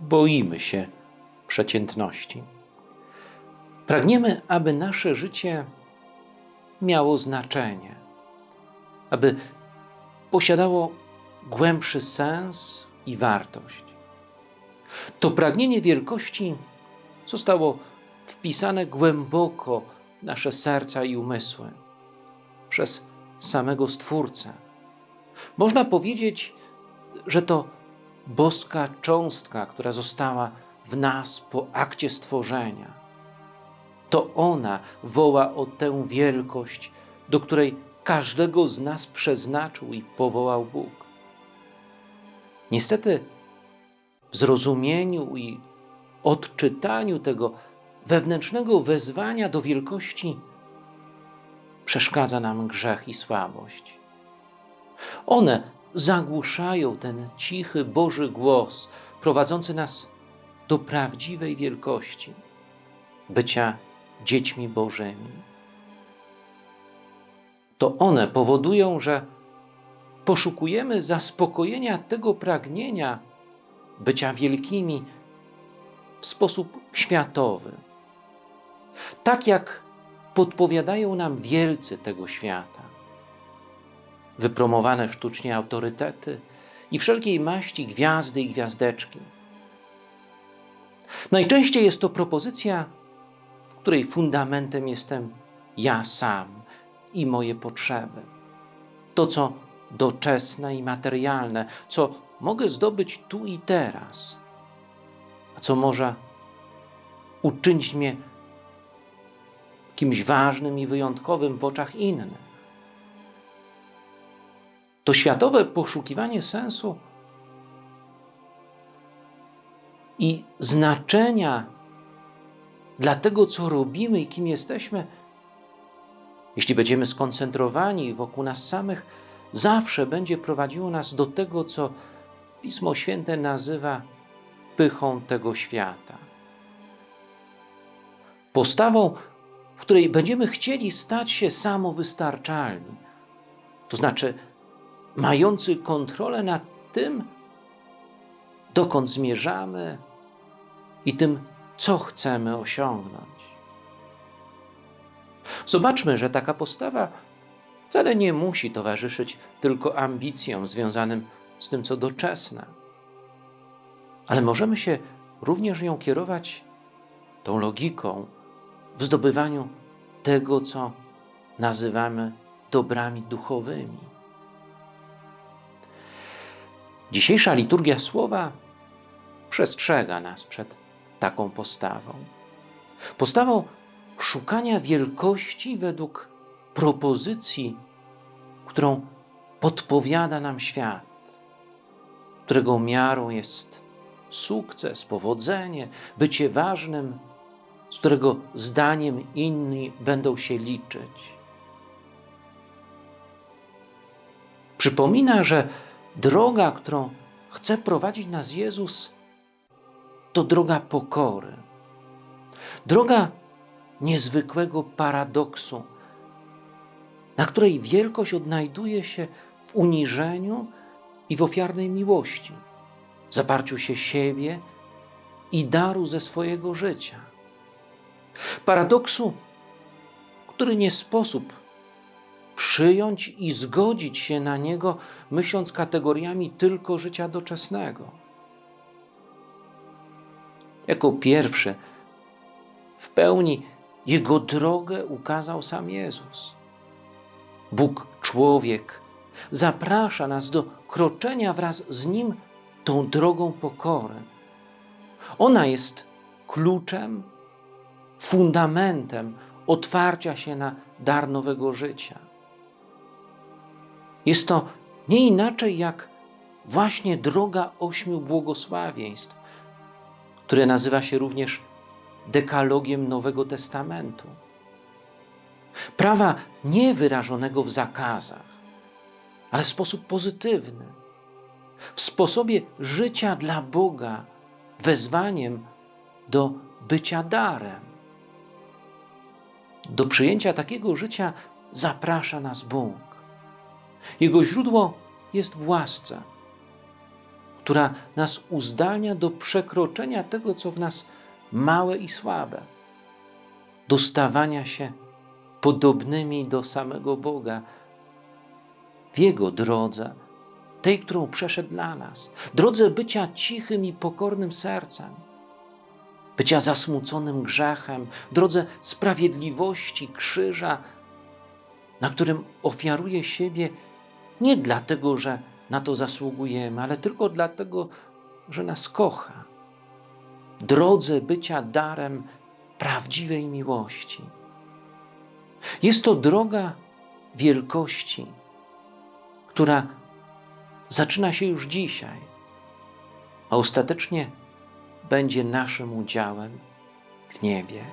boimy się przeciętności. Pragniemy, aby nasze życie miało znaczenie, aby posiadało głębszy sens i wartość. To pragnienie wielkości zostało wpisane głęboko w nasze serca i umysły przez samego Stwórcę. Można powiedzieć, że to boska cząstka, która została w nas po akcie stworzenia. To ona woła o tę wielkość, do której każdego z nas przeznaczył i powołał Bóg. Niestety, w zrozumieniu i odczytaniu tego wewnętrznego wezwania do wielkości przeszkadza nam grzech i słabość. One zagłuszają ten cichy Boży głos, prowadzący nas do prawdziwej wielkości, bycia dziećmi Bożymi. To one powodują, że poszukujemy zaspokojenia tego pragnienia bycia wielkimi w sposób światowy. Tak jak podpowiadają nam wielcy tego świata. Wypromowane sztucznie autorytety i wszelkiej maści gwiazdy i gwiazdeczki. Najczęściej jest to propozycja, której fundamentem jestem ja sam i moje potrzeby. To, co doczesne i materialne, co mogę zdobyć tu i teraz, a co może uczynić mnie kimś ważnym i wyjątkowym w oczach innych. To światowe poszukiwanie sensu i znaczenia dla tego, co robimy i kim jesteśmy, jeśli będziemy skoncentrowani wokół nas samych, zawsze będzie prowadziło nas do tego, co Pismo Święte nazywa pychą tego świata. Postawą, w której będziemy chcieli stać się samowystarczalni, to znaczy mający kontrolę nad tym, dokąd zmierzamy i tym, co chcemy osiągnąć. Zobaczmy, że taka postawa wcale nie musi towarzyszyć tylko ambicjom związanym z tym, co doczesne, ale możemy się również ją kierować tą logiką w zdobywaniu tego, co nazywamy dobrami duchowymi. Dzisiejsza liturgia słowa przestrzega nas przed taką postawą. Postawą szukania wielkości według propozycji, którą podpowiada nam świat, którego miarą jest sukces, powodzenie, bycie ważnym, z którego zdaniem inni będą się liczyć. Przypomina, że droga, którą chce prowadzić nas Jezus, to droga pokory. Droga niezwykłego paradoksu, na której wielkość odnajduje się w uniżeniu i w ofiarnej miłości, zaparciu się siebie i daru ze swojego życia. Paradoksu, który nie sposób przyjąć i zgodzić się na niego, myśląc kategoriami tylko życia doczesnego. Jako pierwszy w pełni jego drogę ukazał sam Jezus. Bóg człowiek zaprasza nas do kroczenia wraz z nim tą drogą pokory. Ona jest kluczem, fundamentem otwarcia się na dar nowego życia. Jest to nie inaczej jak właśnie droga ośmiu błogosławieństw, które nazywa się również dekalogiem Nowego Testamentu. Prawa nie wyrażonego w zakazach, ale w sposób pozytywny, w sposobie życia dla Boga, wezwaniem do bycia darem. Do przyjęcia takiego życia zaprasza nas Bóg. Jego źródło jest w łasce, która nas uzdalnia do przekroczenia tego, co w nas małe i słabe, do stawania się podobnymi do samego Boga w Jego drodze, tej, którą przeszedł dla nas, drodze bycia cichym i pokornym sercem, bycia zasmuconym grzechem, drodze sprawiedliwości, krzyża, na którym ofiaruje siebie nie dlatego, że na to zasługujemy, ale tylko dlatego, że nas kocha. Drodze bycia darem prawdziwej miłości. Jest to droga wielkości, która zaczyna się już dzisiaj, a ostatecznie będzie naszym udziałem w niebie.